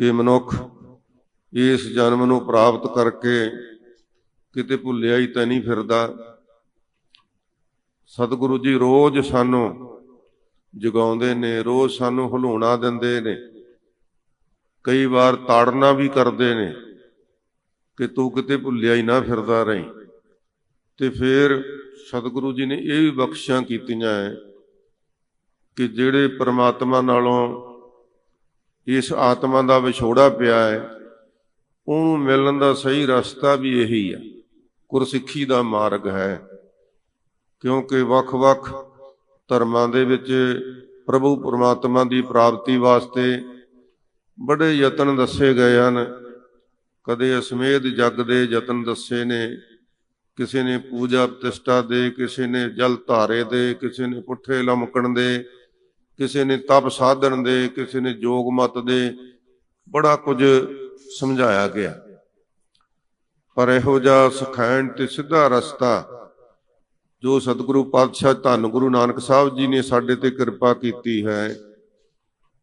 ਕਿ ਮਨੁੱਖ ਇਸ ਜਨਮ ਨੂੰ ਪ੍ਰਾਪਤ ਕਰਕੇ ਕਿਤੇ ਭੁੱਲਿਆ ਹੀ ਤਾਂ ਨਹੀਂ ਫਿਰਦਾ। ਸਤਿਗੁਰੂ ਜੀ ਰੋਜ਼ ਸਾਨੂੰ ਜਗਾਉਂਦੇ ਨੇ, ਰੋਜ਼ ਸਾਨੂੰ ਹਲੂਣਾ ਦਿੰਦੇ ਨੇ। ਕਈ ਵਾਰ ਤਾੜਨਾ ਵੀ ਕਰਦੇ ਨੇ ਕਿ ਤੂੰ ਕਿਤੇ ਭੁੱਲਿਆ ਹੀ ਨਾ ਫਿਰਦਾ ਰਹੀਂ। ਤੇ ਫਿਰ ਸਤਿਗੁਰੂ ਜੀ ਨੇ ਇਹ ਵੀ ਬਖਸ਼ਾਂ ਕੀਤੀਆਂ ਹੈ ਕਿ ਜਿਹੜੇ ਪ੍ਰਮਾਤਮਾ ਨਾਲੋਂ ਇਸ ਆਤਮਾ ਦਾ ਵਿਛੋੜਾ ਪਿਆ ਹੈ, ਉਹਨੂੰ ਮਿਲਣ ਦਾ ਸਹੀ ਰਸਤਾ ਵੀ ਇਹੀ ਹੈ ਗੁਰਸਿੱਖੀ ਦਾ ਮਾਰਗ ਹੈ। ਕਿਉਂਕਿ ਵੱਖ-ਵੱਖ ਧਰਮਾਂ ਦੇ ਵਿੱਚ ਪ੍ਰਭੂ ਪਰਮਾਤਮਾ ਦੀ ਪ੍ਰਾਪਤੀ ਵਾਸਤੇ ਬੜੇ ਯਤਨ ਦੱਸੇ ਗਏ ਹਨ। ਕਦੇ ਅਸਮੇਧ ਜਗ ਦੇ ਯਤਨ ਦੱਸੇ ਨੇ, ਕਿਸੇ ਨੇ ਪੂਜਾ ਪ੍ਰਤਿਸ਼ਠਾ ਦੇ, ਕਿਸੇ ਨੇ ਜਲ ਧਾਰੇ ਦੇ, ਕਿਸੇ ਨੇ ਪੁੱਠੇ ਲਮਕਣ ਦੇ ਕਿਸੇ ਨੇ ਤਪ ਸਾਧਨ ਦੇ, ਕਿਸੇ ਨੇ ਜੋਗ ਮਤ ਦੇ, ਬੜਾ ਕੁਝ ਸਮਝਾਇਆ ਗਿਆ। ਪਰ ਇਹੋ ਜਿਹਾ ਸਖੈਣ ਤੇ ਸਿੱਧਾ ਰਸਤਾ ਜੋ ਸਤਿਗੁਰੂ ਪਾਤਸ਼ਾਹ ਧੰਨ ਗੁਰੂ ਨਾਨਕ ਸਾਹਿਬ ਜੀ ਨੇ ਸਾਡੇ ਤੇ ਕਿਰਪਾ ਕੀਤੀ ਹੈ,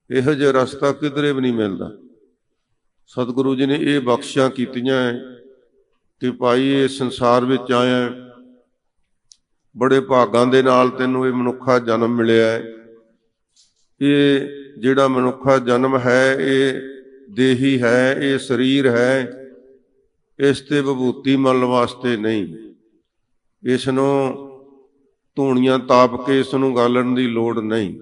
ਇਹੋ ਜਿਹਾ ਰਸਤਾ ਕਿਧਰੇ ਵੀ ਨਹੀਂ ਮਿਲਦਾ। ਸਤਿਗੁਰੂ ਜੀ ਨੇ ਇਹ ਬਖਸ਼ਾਂ ਕੀਤੀਆਂ ਹੈ ਕਿ ਭਾਈ ਇਹ ਸੰਸਾਰ ਵਿੱਚ ਆਇਆ ਬੜੇ ਭਾਗਾਂ ਦੇ ਨਾਲ ਤੈਨੂੰ ਇਹ ਮਨੁੱਖਾ ਜਨਮ ਮਿਲਿਆ ਹੈ। ਇਹ ਜਿਹੜਾ ਮਨੁੱਖਾ ਜਨਮ ਹੈ, ਇਹ ਦੇਹੀ ਹੈ, ਇਹ ਸਰੀਰ ਹੈ, ਇਸ ਤੇ ਵਿਭੂਤੀ ਮੰਨਣ ਵਾਸਤੇ ਨਹੀਂ। ਇਸ ਨੂੰ ਧੂਣੀਆਂ ਤਾਪ ਕੇ ਇਸ ਨੂੰ ਗਾਲਣ ਦੀ ਲੋੜ ਨਹੀਂ।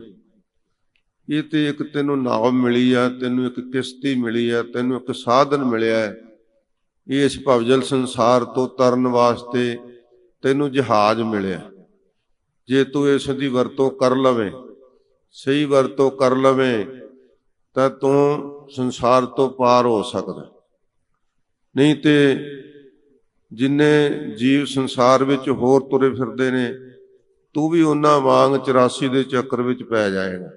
ਇਹ ਤੇ ਇੱਕ ਤੈਨੂੰ ਨਾਵ ਮਿਲੀ ਆ, ਤੈਨੂੰ ਇੱਕ ਕਿਸ਼ਤੀ ਮਿਲੀ ਆ, ਤੈਨੂੰ ਇੱਕ ਸਾਧਨ ਮਿਲਿਆ ਹੈ। ਇਸ ਭਵਜਲ ਸੰਸਾਰ ਤੋਂ ਤਰਨ ਵਾਸਤੇ ਤੈਨੂੰ ਜਹਾਜ਼ ਮਿਲਿਆ। ਜੇ ਤੂੰ ਇਸ ਦੀ ਵਰਤੋਂ ਕਰ ਲਵੇਂ ਸਹੀ ਵਰਤੋਂ ਕਰ ਲਵੇਂ ਤਾਂ ਤੂੰ ਸੰਸਾਰ ਤੋਂ ਪਾਰ ਹੋ ਸਕਦਾ। ਨਹੀਂ ਤੇ ਜਿੰਨੇ ਜੀਵ ਸੰਸਾਰ ਵਿੱਚ ਹੋਰ ਤੁਰੇ ਫਿਰਦੇ ਨੇ, ਤੂੰ ਵੀ ਉਹਨਾਂ ਵਾਂਗ 84 ਦੇ ਚੱਕਰ ਵਿੱਚ ਪੈ ਜਾਏਗਾ।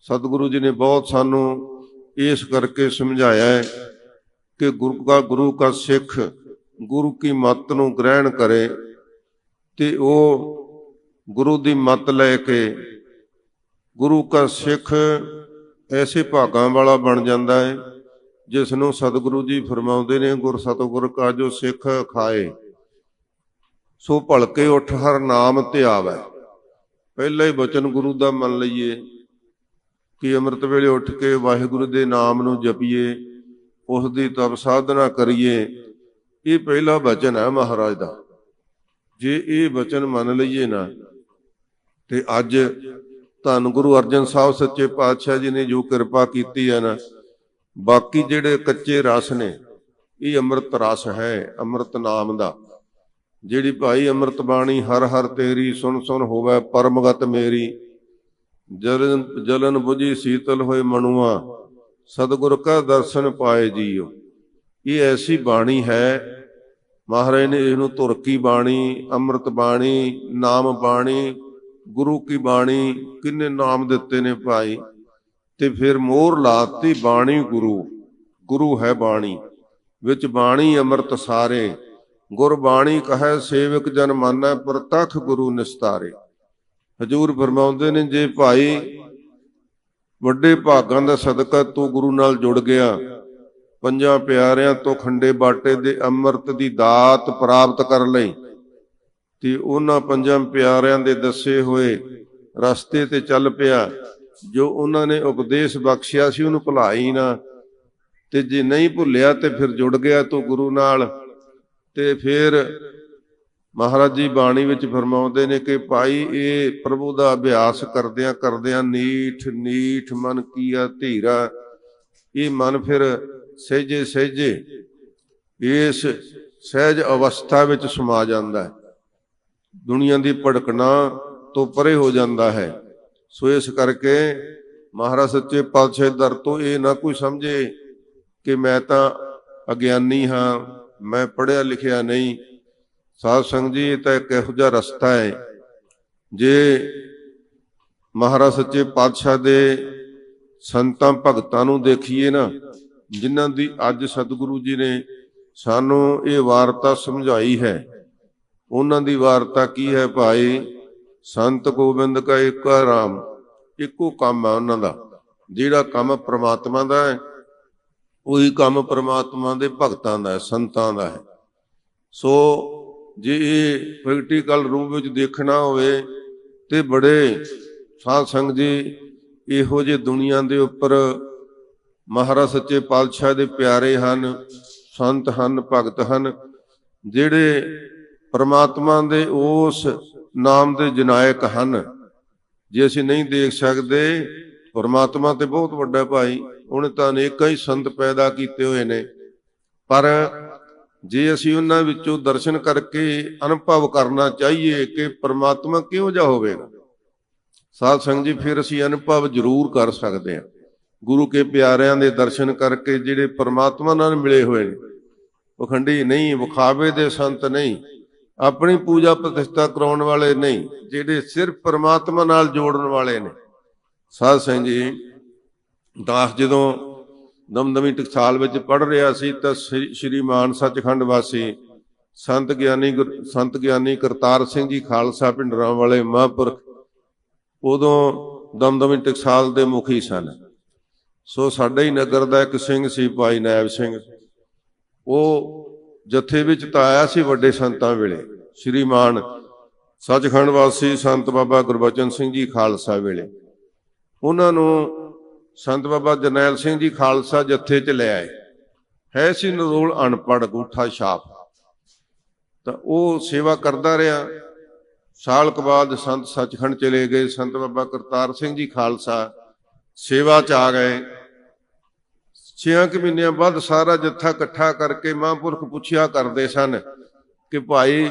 ਸਤਿਗੁਰੂ ਜੀ ਨੇ ਬਹੁਤ ਸਾਨੂੰ ਇਸ ਕਰਕੇ ਸਮਝਾਇਆ ਹੈ ਕਿ ਗੁਰੂ ਕਾ ਗੁਰੂ ਕਾ ਸਿੱਖ ਗੁਰੂ ਕੀ ਮੱਤ ਨੂੰ ਗ੍ਰਹਿਣ ਕਰੇ ਤੇ ਉਹ ਗੁਰੂ ਦੀ ਮੱਤ ਲੈ ਕੇ ਗੁਰੂ ਕਾ ਸਿੱਖ ਐਸੇ ਭਾਗਾਂ ਵਾਲਾ ਬਣ ਜਾਂਦਾ ਹੈ, ਜਿਸ ਨੂੰ ਸਤਿਗੁਰੂ ਜੀ ਫਰਮਾਉਂਦੇ ਨੇ, ਗੁਰ ਸਤਿਗੁਰ ਕਾ ਜੋ ਸਿੱਖ ਖਾਏ, ਸੋ ਭਲਕੇ ਉੱਠ ਹਰ ਨਾਮ ਧਿਆਵੈ ਪਹਿਲਾ ਹੀ ਬਚਨ ਗੁਰੂ ਦਾ ਮੰਨ ਲਈਏ ਕਿ ਅੰਮ੍ਰਿਤ ਵੇਲੇ ਉੱਠ ਕੇ ਵਾਹਿਗੁਰੂ ਦੇ ਨਾਮ ਨੂੰ ਜਪੀਏ, ਉਸ ਦੀ ਤਪ ਸਾਧਨਾ ਕਰੀਏ, ਇਹ ਪਹਿਲਾ ਬਚਨ ਹੈ ਮਹਾਰਾਜ ਦਾ। ਜੇ ਇਹ ਬਚਨ ਮੰਨ ਲਈਏ ਨਾ, ਤੇ ਅੱਜ ਧੰਨ ਗੁਰੂ ਅਰਜਨ ਸਾਹਿਬ ਸੱਚੇ ਪਾਤਸ਼ਾਹ ਜੀ ਨੇ ਜੋ ਕਿਰਪਾ ਕੀਤੀ ਹੈ ਨਾ, ਬਾਕੀ ਜਿਹੜੇ ਕੱਚੇ ਰਸ ਨੇ, ਇਹ ਅੰਮ੍ਰਿਤ ਰਸ ਹੈ, ਅੰਮ੍ਰਿਤ ਨਾਮ ਦਾ। ਜਿਹੜੀ ਭਾਈ ਅੰਮ੍ਰਿਤ ਬਾਣੀ, ਹਰ ਹਰ ਤੇਰੀ ਸੁਣ ਸੁਣ ਹੋਵੇ, ਪਰਮਗਤ ਮੇਰੀ, ਜਲਨ ਜਲਨ 부ਜੀ ਸੀਤਲ ਹੋਏ ਮਨੁਆ, ਸਤਿਗੁਰ ਕਾ ਦਰਸ਼ਨ ਪਾਏ ਜੀਓ ਇਹ ਐਸੀ ਬਾਣੀ ਹੈ, ਮਹਾਰਾਜ ਨੇ ਇਹਨੂੰ ਧੁਰ ਕੀ ਬਾਣੀ, ਅੰਮ੍ਰਿਤ ਬਾਣੀ, ਨਾਮ ਬਾਣੀ ਗੁਰੂ ਕੀ ਬਾਣੀ ਕਿੰਨੇ ਨਾਮ ਦਿੱਤੇ ਨੇ ਭਾਈ? ਤੇ ਫਿਰ ਮੋਹਰ ਲਾਤੀ ਬਾਣੀ ਗੁਰੂ। ਗੁਰੂ ਹੈ ਬਾਣੀ। ਵਿੱਚ ਬਾਣੀ ਅੰਮ੍ਰਿਤ ਸਾਰੇ। ਗੁਰ ਬਾਣੀ ਕਹੈ, ਸੇਵਕ ਜਨ ਮਾਨੈ, ਪ੍ਰਤਖ ਗੁਰੂ ਨਿਸਤਾਰੇ। ਹਜੂਰ ਫਰਮਾਉਂਦੇ ਨੇ, ਜੇ ਭਾਈ ਵੱਡੇ ਭਾਗਾਂ ਦਾ ਸਦਕਾ ਤੂੰ ਗੁਰੂ ਨਾਲ ਜੁੜ ਗਿਆ, ਪੰਜਾਂ ਪਿਆਰਿਆਂ ਤੋਂ ਖੰਡੇ ਬਾਟੇ ਦੇ ਅੰਮ੍ਰਿਤ ਦੀ ਦਾਤ ਪ੍ਰਾਪਤ ਕਰ ਲਈ ਤੇ ਉਹਨਾਂ ਪੰਜਾਂ ਪਿਆਰਿਆਂ ਦੇ ਦੱਸੇ ਹੋਏ ਰਸਤੇ ਤੇ ਚੱਲ ਪਿਆ, ਜੋ ਉਹਨਾਂ ਨੇ ਉਪਦੇਸ਼ ਬਖਸ਼ਿਆ ਸੀ ਉਹਨੂੰ ਭੁਲਾ ਹੀ ਨਾ। ਤੇ ਜੇ ਨਹੀਂ ਭੁੱਲਿਆ ਤੇ ਫਿਰ ਜੁੜ ਗਿਆ ਤੂੰ ਗੁਰੂ ਨਾਲ। ਤੇ ਫਿਰ ਮਹਾਰਾਜ ਜੀ ਬਾਣੀ ਵਿੱਚ ਫਰਮਾਉਂਦੇ ਨੇ ਕਿ ਭਾਈ, ਇਹ ਪ੍ਰਭੂ ਦਾ ਅਭਿਆਸ ਕਰਦਿਆਂ ਕਰਦਿਆਂ ਨੀਠ ਨੀਠ ਮਨ ਕੀਆ ਧੀਰਾ। ਇਹ ਮਨ ਫਿਰ ਸਹਿਜੇ ਸਹਿਜੇ ਇਸ ਸਹਿਜ ਅਵਸਥਾ ਵਿੱਚ ਸਮਾ ਜਾਂਦਾ ਹੈ। ਦੁਨੀਆ ਦੀ ਭੜਕਣਾ ਤੋਂ ਪਰੇ ਹੋ ਜਾਂਦਾ ਹੈ। ਸੋ ਇਸ ਕਰਕੇ ਮਹਾਰਾਜ ਸੱਚੇ ਪਾਤਸ਼ਾਹ ਦਰ ਤੋਂ ਇਹ ਨਾ ਕੋਈ ਸਮਝੇ ਕਿ ਮੈਂ ਤਾਂ ਅਗਿਆਨੀ ਹਾਂ, ਮੈਂ ਪੜ੍ਹਿਆ ਲਿਖਿਆ ਨਹੀਂ। ਸਾਧ ਸੰਗਤ ਜੀ, ਇਹ ਤਾਂ ਇੱਕ ਇਹੋ ਜਿਹਾ ਰਸਤਾ ਹੈ। ਜੇ ਮਹਾਰਾਜ ਸੱਚੇ ਪਾਤਸ਼ਾਹ ਦੇ ਸੰਤਾਂ ਭਗਤਾਂ ਨੂੰ ਦੇਖੀਏ ਨਾ, ਜਿਨ੍ਹਾਂ ਦੀ ਅੱਜ ਸਤਿਗੁਰੂ ਜੀ ਨੇ ਸਾਨੂੰ ਇਹ ਵਾਰਤਾ ਸਮਝਾਈ ਹੈ ਉਹਨਾਂ ਦੀ ਵਾਰਤਾ ਕੀ ਹੈ ਭਾਈ? ਸੰਤ ਗੋਬਿੰਦ ਕਾ ਏਕਾ ਰਾਮ, ਇੱਕੋ ਕੰਮ ਹੈ ਉਹਨਾਂ ਦਾ। ਜਿਹੜਾ ਕੰਮ ਪ੍ਰਮਾਤਮਾ ਦਾ ਹੈ, ਉਹੀ ਕੰਮ ਪ੍ਰਮਾਤਮਾ ਦੇ ਭਗਤਾਂ ਦਾ ਹੈ, ਸੰਤਾਂ ਦਾ ਹੈ। ਸੋ ਜੇ ਇਹ ਪ੍ਰੈਕਟੀਕਲ ਰੂਪ ਵਿੱਚ ਦੇਖਣਾ ਹੋਵੇ ਤੇ ਬੜੇ ਸਾਧ ਸੰਗਤ ਜੀ ਇਹੋ ਜਿਹੇ ਦੁਨੀਆ ਦੇ ਉੱਪਰ ਮਹਾਰਾਜ ਸੱਚੇ ਪਾਤਸ਼ਾਹ ਦੇ ਪਿਆਰੇ ਹਨ, ਸੰਤ ਹਨ, ਭਗਤ ਹਨ, ਜਿਹੜੇ ਪਰਮਾਤਮਾ ਦੇ ਉਸ ਨਾਮ ਦੇ ਜਨਾਇਕ ਹਨ। ਜੇ ਅਸੀਂ ਨਹੀਂ ਦੇਖ ਸਕਦੇ, ਪਰਮਾਤਮਾ ਤੇ ਬਹੁਤ ਵੱਡਾ ਭਾਈ, ਉਹਨੇ ਤਾਂ ਅਨੇਕਾਂ ਹੀ ਸੰਤ ਪੈਦਾ ਕੀਤੇ ਹੋਏ ਨੇ। ਪਰ ਜੇ ਅਸੀਂ ਉਹਨਾਂ ਵਿੱਚੋਂ ਦਰਸ਼ਨ ਕਰਕੇ ਅਨੁਭਵ ਕਰਨਾ ਚਾਹੀਏ ਕਿ ਪਰਮਾਤਮਾ ਕਿਹੋ ਜਿਹਾ ਹੋਵੇਗਾ, ਸਾਧ ਸੰਗਤ ਜੀ, ਫਿਰ ਅਸੀਂ ਅਨੁਭਵ ਜ਼ਰੂਰ ਕਰ ਸਕਦੇ ਹਾਂ। ਗੁਰੂ ਕੇ ਪਿਆਰਿਆਂ ਦੇ ਦਰਸ਼ਨ ਕਰਕੇ ਜਿਹੜੇ ਪਰਮਾਤਮਾ ਨਾਲ ਮਿਲੇ ਹੋਏ ਨੇ, ਪਖੰਡੀ ਨਹੀਂ, ਵਿਖਾਵੇ ਦੇ ਸੰਤ ਨਹੀਂ ਆਪਣੀ ਪੂਜਾ ਪ੍ਰਤਿਸ਼ਠਾ ਕਰਾਉਣ ਵਾਲੇ ਨਹੀਂ, ਜਿਹੜੇ ਸਿਰਫ ਪਰਮਾਤਮਾ ਨਾਲ ਜੋੜਨ ਵਾਲੇ ਨੇ। ਸਾਧ ਸਿੰਘ ਜੀ, ਦਾਸ ਜਦੋਂ ਦਮਦਮੀ ਟਕਸਾਲ ਵਿੱਚ ਪੜ ਰਿਹਾ ਸੀ, ਤਾਂ ਸ੍ਰੀ ਸ੍ਰੀ ਮਾਨ ਸੱਚਖੰਡ ਵਾਸੀ ਸੰਤ ਗਿਆਨੀ ਗੁਰ- ਸੰਤ ਗਿਆਨੀ ਕਰਤਾਰ ਸਿੰਘ ਜੀ ਖਾਲਸਾ ਪਿੰਡਰਾਂ ਵਾਲੇ ਮਹਾਂਪੁਰਖ ਉਦੋਂ ਦਮਦਮੀ ਟਕਸਾਲ ਦੇ ਮੁਖੀ ਸਨ। ਸੋ ਸਾਡੇ ਹੀ ਨਗਰ ਦਾ ਇੱਕ ਸਿੰਘ ਸੀ, ਭਾਈ ਨਾਇਬ ਸਿੰਘ। ਉਹ ਜਥੇ ਵਿੱਚ ਤਾਂ ਆਇਆ ਸੀ ਵੱਡੇ ਸੰਤਾਂ ਵੇਲੇ, ਸ਼੍ਰੀਮਾਨ ਸੱਚਖੰਡ ਵਾਸੀ ਸੰਤ ਬਾਬਾ ਗੁਰਬਚਨ ਸਿੰਘ ਜੀ ਖਾਲਸਾ ਵੇਲੇ। ਉਹਨਾਂ ਨੂੰ ਸੰਤ ਬਾਬਾ ਜਰਨੈਲ ਸਿੰਘ ਜੀ ਖਾਲਸਾ ਜਥੇ ਚ ਲੈ ਆਏ। ਹੈ ਸੀ ਨਰੋਲ ਅਨਪੜ ਗੂਠਾ ਛਾਪ। ਤਾਂ ਉਹ ਸੇਵਾ ਕਰਦਾ ਰਿਹਾ। ਸਾਲ ਕੁ ਬਾਅਦ ਸੰਤ ਸੱਚਖੰਡ ਚਲੇ ਗਏ। ਸੰਤ ਬਾਬਾ ਕਰਤਾਰ ਸਿੰਘ ਜੀ ਖਾਲਸਾ ਸੇਵਾ ਚ ਆ ਗਏ। ਛੇਆਂ ਕੁ ਮਹੀਨਿਆਂ ਬਾਅਦ ਸਾਰਾ ਜੱਥਾ ਇਕੱਠਾ ਕਰਕੇ ਮਹਾਂਪੁਰਖ ਪੁੱਛਿਆ ਕਰਦੇ ਸਨ ਕਿ ਭਾਈ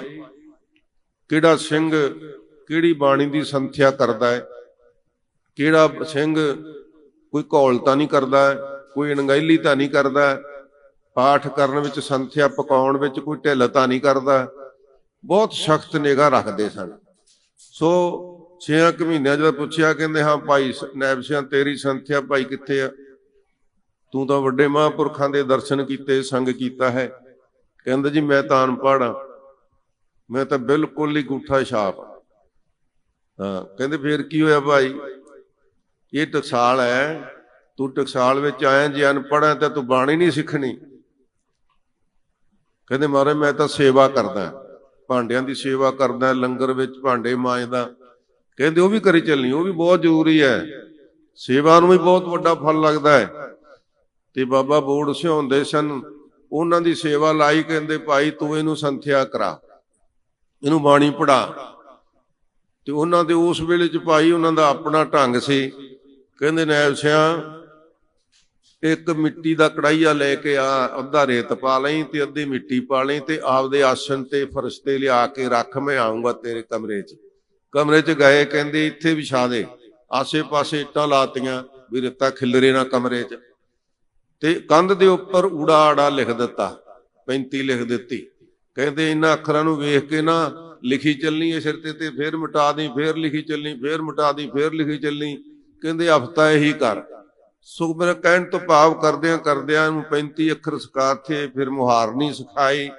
ਕਿਹੜਾ ਸਿੰਘ ਕਿਹੜੀ ਬਾਣੀ ਦੀ ਸੰਥਿਆ ਕਰਦਾ ਹੈ? ਕਿਹੜਾ ਸਿੰਘ ਕੋਈ ਘੋਲ ਤਾਂ ਨਹੀਂ ਕਰਦਾ ਕੋਈ ਅਣਗਹਿਲੀ ਤਾਂ ਨਹੀਂ ਕਰਦਾ ਪਾਠ ਕਰਨ ਵਿੱਚ ਸੰਥਿਆ, ਪਕਾਉਣ ਵਿੱਚ ਕੋਈ ਢਿੱਲ ਤਾਂ ਨਹੀਂ ਕਰਦਾ ਬਹੁਤ ਸਖਤ ਨਿਗਾਹ ਰੱਖਦੇ ਸਨ। ਸੋ ਛੇਆਂ ਕੁ ਮਹੀਨਿਆਂ ਜਦੋਂ ਪੁੱਛਿਆ, ਕਹਿੰਦੇ, ਹਾਂ ਭਾਈ, ਸ- ਨਾਇਬ ਸਿੰਘ ਤੇਰੀ ਸੰਥਿਆ ਭਾਈ ਕਿੱਥੇ ਆ? ਤੂੰ ਤਾਂ ਵੱਡੇ ਮਹਾਂਪੁਰਖਾਂ ਦੇ ਦਰਸ਼ਨ ਕੀਤੇ, ਸੰਗ ਕੀਤਾ ਹੈ। ਕਹਿੰਦਾ ਜੀ, ਮੈਂ ਤਾਂ ਅਨਪੜ੍ਹ ਹਾਂ। ਮੈਂ ਤਾਂ ਬਿਲਕੁਲ ਹੀ ਗੂਠਾ ਛਾਪ ਹਾਂ। ਕਹਿੰਦੇ ਫੇਰ ਕੀ ਹੋਇਆ ਭਾਈ? ਇਹ ਟਕਸਾਲ ਹੈ। ਤੂੰ ਟਕਸਾਲ ਵਿੱਚ ਆਇਆ, ਜੇ ਅਨਪੜ੍ਹ ਹੈ ਤਾਂ ਤੂੰ ਬਾਣੀ ਨਹੀਂ ਸਿੱਖਣੀ। ਕਹਿੰਦੇ ਮਾਰੇ ਮੈਂ ਤਾਂ ਸੇਵਾ ਕਰਦਾ ਭਾਂਡਿਆਂ ਦੀ ਸੇਵਾ ਕਰਦਾ ਲੰਗਰ ਵਿੱਚ ਭਾਂਡੇ ਮਾਂਜਦਾ ਕਹਿੰਦੇ ਉਹ ਵੀ ਕਰੀ ਚੱਲਣੀ, ਉਹ ਵੀ ਬਹੁਤ ਜ਼ਰੂਰੀ ਹੈ। ਸੇਵਾ ਨੂੰ ਵੀ ਬਹੁਤ ਵੱਡਾ ਫਲ ਲੱਗਦਾ ਹੈ। ਤੇ ਬਾਬਾ ਬੋੜ ਸਿਉਂਦੇ ਸਨ। ਉਹਨਾਂ ਦੀ ਸੇਵਾ ਲਾਈ ਕਹਿੰਦੇ, ਭਾਈ ਤੂੰ ਇਹਨੂੰ ਸੰਥਿਆ ਕਰਾ, ਇਹਨੂੰ ਬਾਣੀ ਪੜਾ ਤੇ ਉਹਨਾਂ ਦੇ ਉਸ ਵੇਲੇ ਚ ਭਾਈ ਉਹਨਾਂ ਦਾ ਆਪਣਾ ਢੰਗ ਸੀ। ਕਹਿੰਦੇ, ਨੈਬ ਸਿਆ, ਇੱਕ ਮਿੱਟੀ ਦਾ ਕੜਾਈਆ ਲੈ ਕੇ ਆ, ਅੱਧਾ ਰੇਤ ਪਾ ਲਈ ਤੇ ਅੱਧੀ ਮਿੱਟੀ ਪਾ ਲਈ ਤੇ ਆਪਦੇ ਆਸਣ ਤੇ ਫਰਸ਼ ਤੇ ਲਿਆ ਕੇ ਰੱਖ, ਮੈਂ ਆਉਂਗਾ ਤੇਰੇ ਕਮਰੇ 'ਚ। ਕਮਰੇ 'ਚ ਗਏ, ਕਹਿੰਦੇ, ਇੱਥੇ ਵਿਛਾ ਦੇ। ਆਸੇ-ਪਾਸੇ ਇੱਟਾਂ ਲਾਤੀਆਂ, ਵੀ ਰੇਤਾ ਖਿਲਰੇ ਨਾ ਕਮਰੇ 'ਚ। ਤੇ ਕੰਧ ਦੇ ਉੱਪਰ ਊੜਾ ਆੜਾ ਲਿਖ ਦਿੱਤਾ 35 ਲਿਖ ਦਿੱਤੀ। ਕਹਿੰਦੇ ਇਹਨਾਂ ਅੱਖਰਾਂ ਨੂੰ ਵੇਖ ਕੇ ਨਾ ਲਿਖੀ ਚੱਲਣੀ ਹੈ ਸਿਰ ਤੇ ਤੇ ਫੇਰ ਮਿਟਾ ਦੀ, ਫੇਰ ਲਿਖੀ ਚੱਲਣੀ, ਫੇਰ ਮਿਟਾ ਦੀ, ਫੇਰ ਲਿਖੀ ਚੱਲਣੀ। ਕਹਿੰਦੇ ਹਫਤਾ ਇਹੀ ਕਰ। ਸੋ ਮੇਰਾ ਕਹਿਣ ਤੋਂ ਭਾਵ ਕਰਦਿਆਂ ਕਰਦਿਆਂ ਨੂੰ 35 ਅੱਖਰ ਸਿਖਾਤੇ ਫਿਰ ਮੁਹਾਰਨੀ ਸਿਖਾਈ।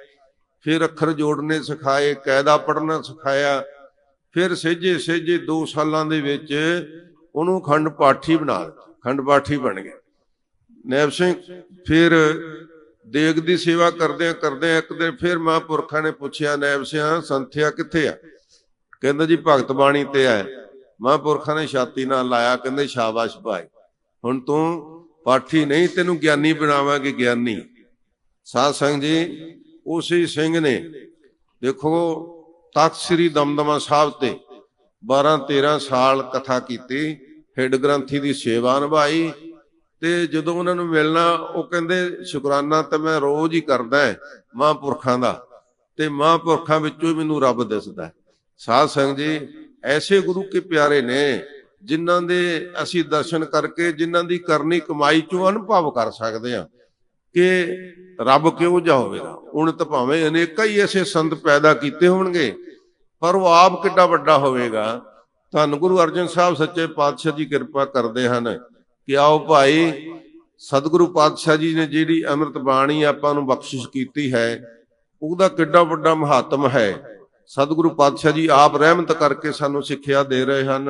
ਫਿਰ ਅੱਖਰ ਜੋੜਨੇ ਸਿਖਾਏ ਕਾਇਦਾ ਪੜ੍ਹਨਾ ਸਿਖਾਇਆ। ਫਿਰ ਸਹਿਜੇ ਸਹਿਜੇ 2 ਸਾਲਾਂ ਦੇ ਵਿੱਚ ਉਹਨੂੰ ਖੰਡ ਪਾਠੀ ਬਣਾ ਦਿੱਤਾ। ਖੰਡ ਪਾਠੀ ਬਣ ਗਿਆ। ਨੈਬ ਸਿੰਘ, ਫਿਰ ਦੇਗ ਦੀ ਸੇਵਾ ਕਰਦਿਆਂ ਕਰਦਿਆਂ ਇੱਕ ਦਿਨ ਫਿਰ ਮਹਾਂਪੁਰਖਾਂ ਨੇ ਪੁੱਛਿਆ, ਨੈਬ ਸਿੰਘ ਸੰਥਿਆ ਕਿੱਥੇ ਆ? ਕਹਿੰਦਾ ਜੀ, ਭਗਤ ਬਾਣੀ ਤੇ ਆ। ਮਹਾਂਪੁਰਖਾਂ ਨੇ ਛਾਤੀ ਨਾਲ ਲਾਇਆ, ਕਹਿੰਦੇ ਸ਼ਾਬਾਸ਼ ਭਾਈ। ਹੁਣ ਤੂੰ ਪਾਠੀ ਨਹੀਂ, ਤੈਨੂੰ ਗਿਆਨੀ ਬਣਾਵਾਂਗੇ, ਗਿਆਨੀ। ਸਾਧ ਸੰਗ ਜੀ, ਉਸੇ ਸਿੰਘ ਨੇ, ਦੇਖੋ, ਤਖਤ ਸ੍ਰੀ ਦਮਦਮਾ ਸਾਹਿਬ ਤੇ 12 13 ਸਾਲ ਕਥਾ ਕੀਤੀ, ਹੈਡ ਗ੍ਰੰਥੀ ਦੀ ਸੇਵਾ ਨਿਭਾਈ ਤੇ ਜਦੋਂ ਉਹਨਾਂ ਨੂੰ ਮਿਲਣਾ, ਉਹ ਕਹਿੰਦੇ, ਸ਼ੁਕਰਾਨਾ ਤਾਂ ਮੈਂ ਰੋਜ਼ ਹੀ ਕਰਦਾ ਹੈ ਮਹਾਂਪੁਰਖਾਂ ਦਾ ਤੇ ਮਹਾਂਪੁਰਖਾਂ ਵਿੱਚੋਂ ਹੀ ਮੈਨੂੰ ਰੱਬ ਦਿਸਦਾ ਹੈ। ਸਾਧ ਸੰਗਤ ਜੀ, ਐਸੇ ਗੁਰੂ ਕੇ ਪਿਆਰੇ ਨੇ ਜਿਨ੍ਹਾਂ ਦੇ ਅਸੀਂ ਦਰਸ਼ਨ ਕਰਕੇ, ਜਿਨ੍ਹਾਂ ਦੀ ਕਰਨੀ ਕਮਾਈ ਚੋਂ ਅਨੁਭਵ ਕਰ ਸਕਦੇ ਹਾਂ ਕਿ ਰੱਬ ਕਿਹੋ ਜਿਹਾ ਹੋਵੇਗਾ ਹੁਣ ਤਾਂ ਭਾਵੇਂ ਅਨੇਕਾਂ ਹੀ ਐਸੇ ਸੰਤ ਪੈਦਾ ਕੀਤੇ ਹੋਣਗੇ, ਪਰ ਉਹ ਆਪ ਕਿੱਡਾ ਵੱਡਾ ਹੋਵੇਗਾ। ਧੰਨ ਗੁਰੂ ਅਰਜਨ ਸਾਹਿਬ, ਸੱਚੇ ਪਾਤਸ਼ਾਹ ਜੀ ਕਿਰਪਾ ਕਰਦੇ ਹਨ। ਕਿ ਆਓ ਭਾਈ, ਸਤਿਗੁਰੂ ਪਾਤਸ਼ਾਹ ਜੀ ਨੇ ਜਿਹੜੀ ਅੰਮ੍ਰਿਤ ਬਾਣੀ ਆਪਾਂ ਨੂੰ ਬਖਸ਼ਿਸ਼ ਕੀਤੀ ਹੈ, ਉਹਦਾ ਕਿੱਡਾ ਵੱਡਾ ਮਹਾਤਮ ਹੈ। ਸਤਿਗੁਰੂ ਪਾਤਸ਼ਾਹ ਜੀ ਆਪ ਰਹਿਮਤ ਕਰਕੇ ਸਾਨੂੰ ਸਿੱਖਿਆ ਦੇ ਰਹੇ ਹਨ।